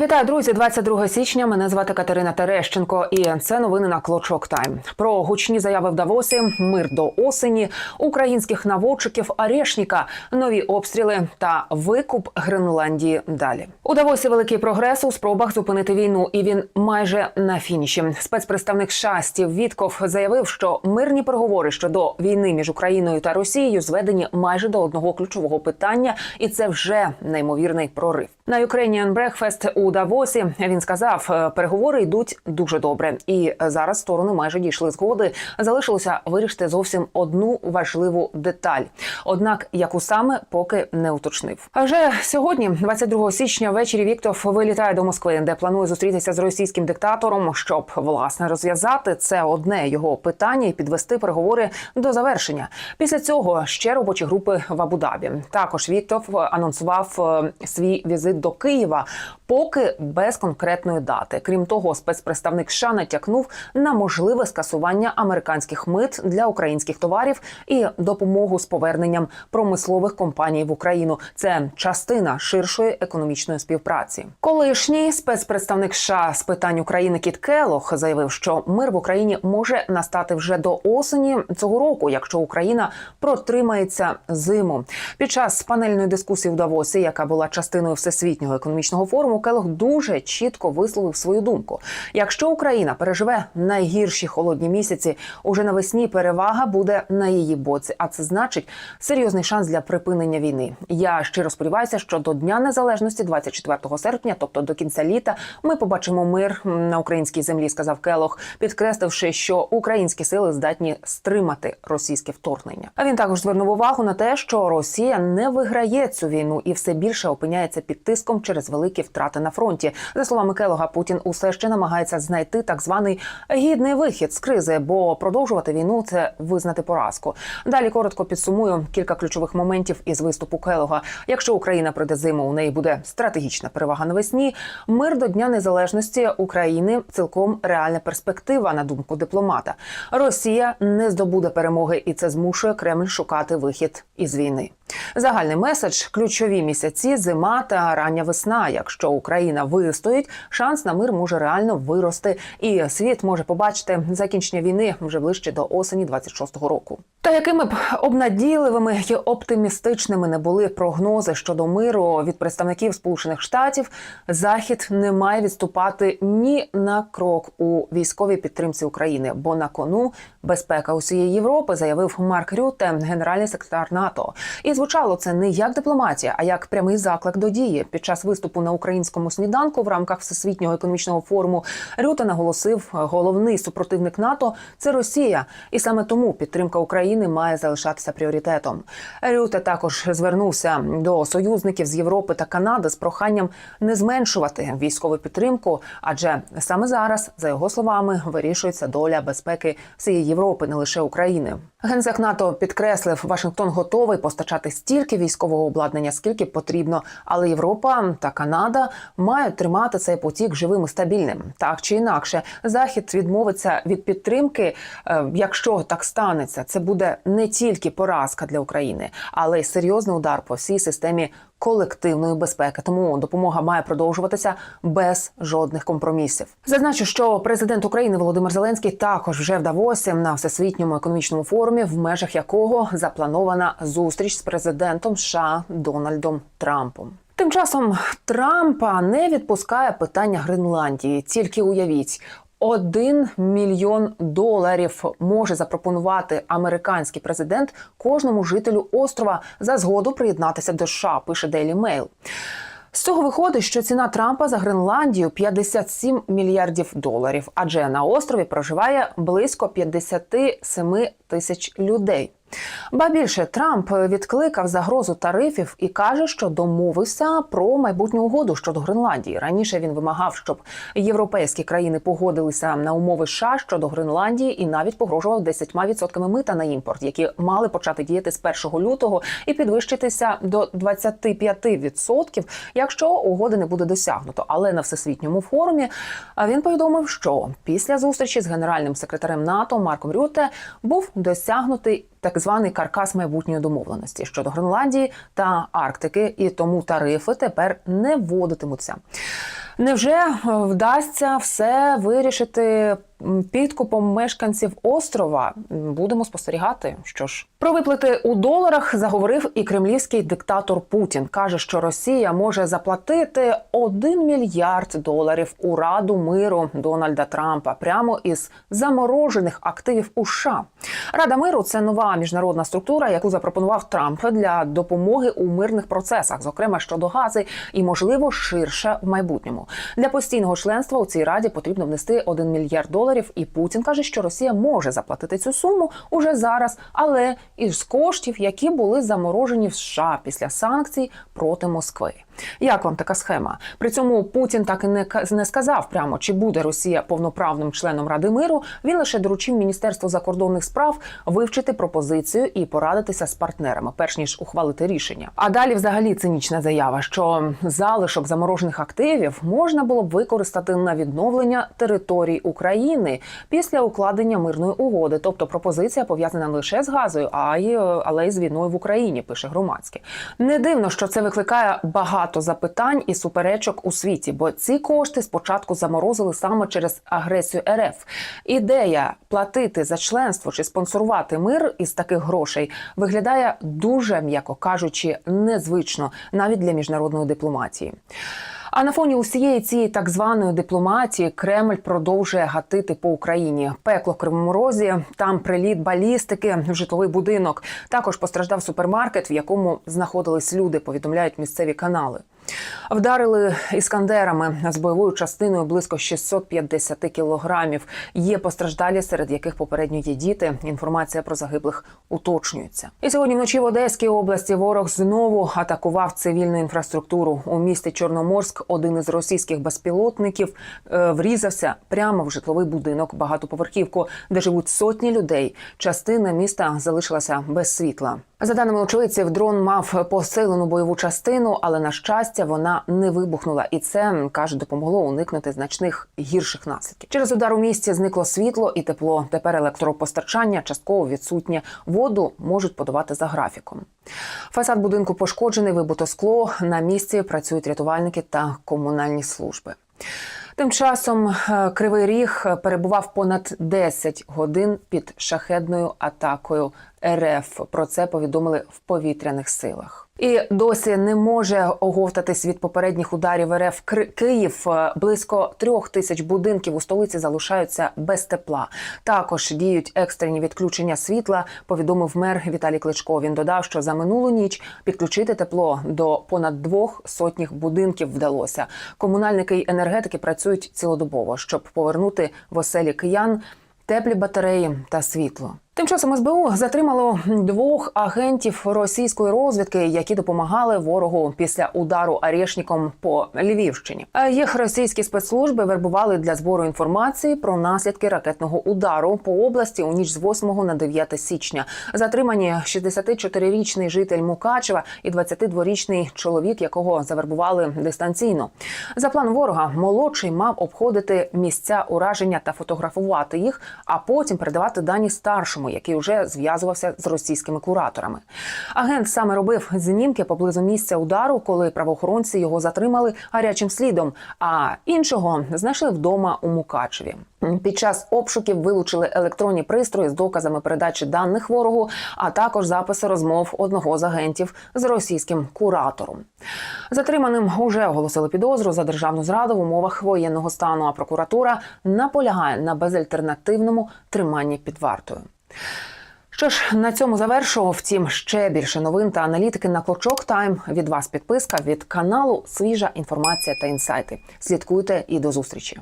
Вітаю, друзі! 22 січня. Мене звати Катерина Терещенко, і це новини на Клочок Тайм. Про гучні заяви в Давосі, мир до осені, українських наводчиків, Арешніка, нові обстріли та викуп Гренландії. Далі у Давосі великий прогрес у спробах зупинити війну, і він майже на фініші. Спецпредставник США Стів Вітков заявив, що мирні переговори щодо війни між Україною та Росією зведені майже до одного ключового питання, і це вже неймовірний прорив. На Ukrainian Breakfast Давосі він сказав, е, переговори йдуть дуже добре, і зараз сторони майже дійшли згоди. Залишилося вирішити зовсім одну важливу деталь. Однак, яку саме поки не уточнив. А вже сьогодні, 22 січня, ввечері Віктов вилітає до Москви, де планує зустрітися з російським диктатором, щоб власне розв'язати це одне його питання і підвести переговори до завершення. Після цього ще робочі групи в Абу-Дабі. Також Віктов анонсував е, свій візит до Києва, поки без конкретної дати. Крім того, спецпредставник США натякнув на можливе скасування американських мит для українських товарів і допомогу з поверненням промислових компаній в Україну. Це частина ширшої економічної співпраці. Колишній спецпредставник США з питань України Кіт Келох заявив, що мир в Україні може настати вже до осені цього року, якщо Україна протримається зиму. Під час панельної дискусії в Давосі, яка була частиною всесвітнього економічного форуму, Келох дуже чітко висловив свою думку. Якщо Україна переживе найгірші холодні місяці, уже навесні перевага буде на її боці. А це значить серйозний шанс для припинення війни. Я щиро сподіваюся, що до Дня Незалежності, 24 серпня, тобто до кінця літа, ми побачимо мир на українській землі, сказав Келох, підкресливши, що українські сили здатні стримати російське вторгнення. А він також звернув увагу на те, що Росія не виграє цю війну і все більше опиняється під тиском через великі втрати на фронті. За словами Келога, Путін усе ще намагається знайти так званий гідний вихід з кризи, бо продовжувати війну це визнати поразку. Далі коротко підсумую кілька ключових моментів із виступу Келога. Якщо Україна прийде зиму, у неї буде стратегічна перевага навесні. Мир до Дня Незалежності України цілком реальна перспектива, на думку дипломата. Росія не здобуде перемоги, і це змушує Кремль шукати вихід із війни. Загальний меседж ключові місяці, зима та рання весна. Якщо Україна вистоїть, шанс на мир може реально вирости, і світ може побачити закінчення війни вже ближче до осені 26-го року. Та якими б обнадійливими й оптимістичними не були прогнози щодо миру від представників Сполучених Штатів, Захід не має відступати ні на крок у військовій підтримці України, бо на кону безпека усієї Європи, заявив Марк Рюте, генеральний секретар НАТО. І звучало це не як дипломатія, а як прямий заклик до дії. Під час виступу на українському сніданку в рамках всесвітнього економічного форуму Рюте наголосив, головний супротивник НАТО це Росія, і саме тому підтримка України має залишатися пріоритетом. Рюте також звернувся до союзників з Європи та Канади з проханням не зменшувати військову підтримку, адже саме зараз, за його словами, вирішується доля безпеки всієї Європи, не лише України. Генсек НАТО підкреслив, Вашингтон готовий постачати стільки військового обладнання, скільки потрібно, але Європа та Канада мають тримати цей потік живим і стабільним. Так чи інакше, захід відмовиться від підтримки. е, Якщо так станеться, це буде не тільки поразка для України, але й серйозний удар по всій системі колективної безпеки. Тому допомога має продовжуватися без жодних компромісів. Зазначу, що президент України Володимир Зеленський також вже в Давосі на всесвітньому економічному форумі, в межах якого запланована зустріч з президентом США Дональдом Трампом. Тим часом Трампа не відпускає питання Гренландії. Тільки уявіть. Один мільйон доларів може запропонувати американський президент кожному жителю острова за згоду приєднатися до США. Пише Daily Mail. З цього виходить, що ціна Трампа за Гренландію 57 мільярдів доларів, адже на острові проживає близько 57 тисяч людей. Ба більше Трамп відкликав загрозу тарифів і каже, що домовився про майбутню угоду щодо Гренландії. Раніше він вимагав, щоб європейські країни погодилися на умови США щодо Гренландії і навіть погрожував 10% мита на імпорт, які мали почати діяти з 1 лютого і підвищитися до 25%, якщо угоди не буде досягнуто. Але на всесвітньому форумі він повідомив, що після зустрічі з генеральним секретарем НАТО Марком Рюте був досягнутий так званий каркас майбутньої домовленості щодо Гренландії та Арктики, і тому тарифи тепер не вводитимуться. Невже е, вдасться все вирішити підкупом мешканців острова? Будемо спостерігати. Що ж, про виплати у доларах заговорив і кремлівський диктатор Путін. каже, що Росія може заплатити 1 мільярд доларів у Раду миру Дональда Трампа прямо із заморожених активів у США. Рада миру це нова міжнародна структура, яку запропонував Трамп для допомоги у мирних процесах, зокрема щодо гази, і можливо ширше в майбутньому. Для постійного членства у цій раді потрібно внести 1 мільярд доларів. І Путін каже, що Росія може заплатити цю суму уже зараз, але із коштів, які були заморожені в США після санкцій проти Москви. Як вам така схема? При цьому Путін так і не не сказав прямо, чи буде Росія повноправним членом Ради миру. Він лише доручив Міністерству закордонних справ вивчити пропозицію і порадитися з партнерами, перш ніж ухвалити рішення. А далі, взагалі, цинічна заява, що залишок заморожених активів можна було б використати на відновлення територій України після укладення мирної угоди. Тобто пропозиція пов'язана не лише з газою, а й але й з війною в Україні. Пише громадське. Не дивно, що це викликає багато запитань і суперечок у світі, бо ці кошти спочатку заморозили саме через агресію РФ. Ідея платити за членство чи спонсорувати мир із таких грошей виглядає дуже, м'яко кажучи, незвично навіть для міжнародної дипломатії. А на фоні усієї цієї так званої дипломатії Кремль продовжує гатити по Україні. Пекло в Кривому Розі, там приліт балістики житловий будинок. Також постраждав супермаркет, в якому знаходились люди. Повідомляють місцеві канали. Вдарили іскандерами з бойовою частиною близько 650 кілограмів. Є постраждалі, серед яких попередньо є діти. Інформація про загиблих уточнюється. І сьогодні вночі в Одеській області ворог знову атакував цивільну інфраструктуру у місті Чорноморськ. Один із російських безпілотників е, врізався прямо в житловий будинок, багатоповерхівку, де живуть сотні людей. Частина міста залишилася без світла. За даними очевидців, дрон мав посилену бойову частину, але на щастя вона не вибухнула, і це каже допомогло уникнути значних гірших наслідків. Через удар у місті зникло світло і тепло. Тепер електропостачання частково відсутнє. Воду можуть подавати за графіком. Фасад будинку пошкоджений, вибито скло. На місці працюють рятувальники та комунальні служби. Тим часом е, Кривий Ріг перебував понад 10 годин під шахедною атакою РФ. Про це повідомили в повітряних силах. І досі не може оговтатись від попередніх ударів РФ Київ. Е, Близько трьох тисяч будинків у столиці залишаються без тепла. Також діють екстрені відключення світла. Повідомив мер Віталій Кличко. Він додав, що за минулу ніч підключити тепло до понад двох сотніх будинків вдалося. Комунальники й енергетики працюють цілодобово, щоб повернути в оселі киян теплі батареї та світло. Тим часом СБУ затримало двох агентів російської розвідки, які допомагали ворогу після удару арешником по Львівщині. Їх російські спецслужби вербували для збору інформації про наслідки ракетного удару по області у ніч з 8 на 9 січня. Затримані 64-річний житель Мукачева і 22-річний чоловік, якого завербували дистанційно. За планом ворога молодший мав обходити місця ураження та фотографувати їх, а потім передавати дані старшому, який вже зв'язувався з російськими кураторами. Агент саме робив знімки поблизу місця удару, коли правоохоронці його затримали гарячим слідом. А іншого знайшли вдома у Мукачеві. Під час обшуків вилучили електронні пристрої з доказами передачі даних ворогу, а також записи розмов одного з агентів з російським куратором. Затриманим уже оголосили підозру за державну зраду в умовах воєнного стану. А прокуратура наполягає на безальтернативному триманні під вартою. Що ж, на цьому завершу. Втім, ще більше новин та аналітики на Клочок Тайм. Від вас підписка від каналу Свіжа інформація та інсайти. Слідкуйте і до зустрічі.